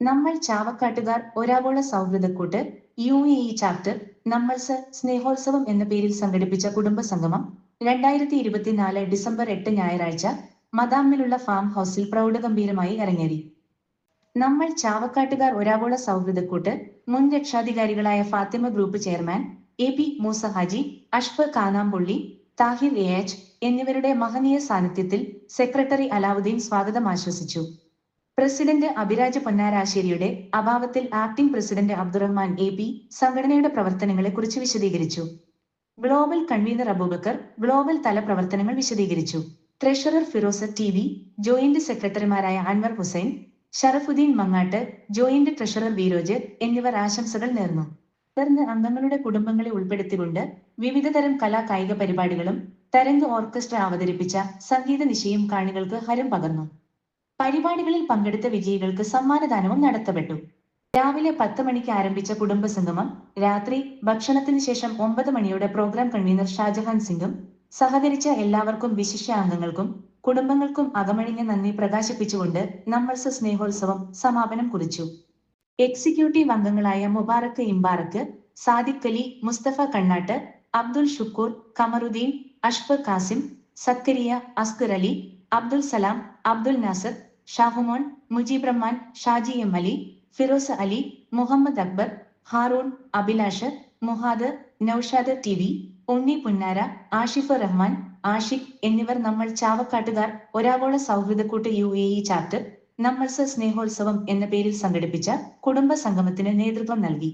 നമ്മൾ ചാവക്കാട്ടുകാർ ഒരാവോള സൗഹൃദക്കൂട്ട് യു എ ഇ ചാപ്റ്റർ നമ്മൾ സർ സ്നേഹോത്സവം എന്ന പേരിൽ സംഘടിപ്പിച്ച കുടുംബ സംഗമം രണ്ടായിരത്തി ഇരുപത്തിനാല് ഡിസംബർ എട്ട് ഞായറാഴ്ച മദാമിലുള്ള ഫാം ഹൗസിൽ പ്രൗഢഗംഭീരമായി അരങ്ങേറി. നമ്മൾ ചാവക്കാട്ടുകാർ ഒരാവോള സൗഹൃദക്കൂട്ട് മുൻ രക്ഷാധികാരികളായ Fathima group chairman A P Moosa Haji അഷ്ഫ് Kanampully Thahir A H എന്നിവരുടെ മഹനീയ സാന്നിധ്യത്തിൽ സെക്രട്ടറി അലാവുദ്ദീൻ സ്വാഗതം ആശ്വസിച്ചു. പ്രസിഡന്റ് അഭിരാജ് പൊന്നാരാശ്ശേരിയുടെ അഭാവത്തിൽ acting president Abdurahman A P സംഘടനയുടെ പ്രവർത്തനങ്ങളെ കുറിച്ച് വിശദീകരിച്ചു. ഗ്ലോബൽ കൺവീനർ അബൂബക്കർ ഗ്ലോബൽ തല പ്രവർത്തനങ്ങൾ വിശദീകരിച്ചു. Treasurer Firoz T V joint സെക്രട്ടറിമാരായ അൻവർ ഹുസൈൻ ഷറഫുദ്ദീൻ മങ്ങാട്ട് ജോയിന്റ് ട്രഷറർ വീരോജ് എന്നിവർ ആശംസകൾ നേർന്നു. തുടർന്ന് അംഗങ്ങളുടെ കുടുംബങ്ങളെ ഉൾപ്പെടുത്തിക്കൊണ്ട് വിവിധതരം കലാ കായിക പരിപാടികളും തരംഗ് ഓർക്കസ്ട്ര അവതരിപ്പിച്ച സംഗീത നിശയും കാണികൾക്ക് ഹരം പകർന്നു. പരിപാടികളിൽ പങ്കെടുത്ത വിജയികൾക്ക് സമ്മാനദാനവും നടത്തപ്പെട്ടു. രാവിലെ പത്ത് മണിക്ക് ആരംഭിച്ച കുടുംബസംഗമം രാത്രി ഭക്ഷണത്തിന് ശേഷം ഒമ്പത് മണിയോടെ പ്രോഗ്രാം കൺവീനർ ഷാജഹാൻ സിംഗും സഹകരിച്ച എല്ലാവർക്കും വിശിഷ്യ അംഗങ്ങൾക്കും കുടുംബങ്ങൾക്കും അകമഴിഞ്ഞ നന്ദി പ്രകാശിപ്പിച്ചുകൊണ്ട് നമ്മൾസ് സ്നേഹോത്സവം സമാപനം കുറിച്ചു. എക്സിക്യൂട്ടീവ് അംഗങ്ങളായ Mubarak Imbarak Sadiq Ali Musthafa Kannat Abdul Shukoor Kamaruddin Ashfar Kasim Sakkariya Askar Ali Abdul Salam Abdul Nasar Shahumon Mujeeb Rahman Shaji M Ali Firoz Ali Muhammad Akbar Haroon Abhilash Muhad Noushad T V Unni Punnara Ashif Rahman Ashiq എന്നിവർ നമ്മൾ ചാവക്കാട്ടുകാർ ഒരാഗോള സൗഹൃദക്കൂട്ട് U A E chapter നമ്മൾസ് സ്നേഹോത്സവം എന്ന പേരിൽ സംഘടിപ്പിച്ച കുടുംബ സംഗമത്തിന് നേതൃത്വം നൽകി.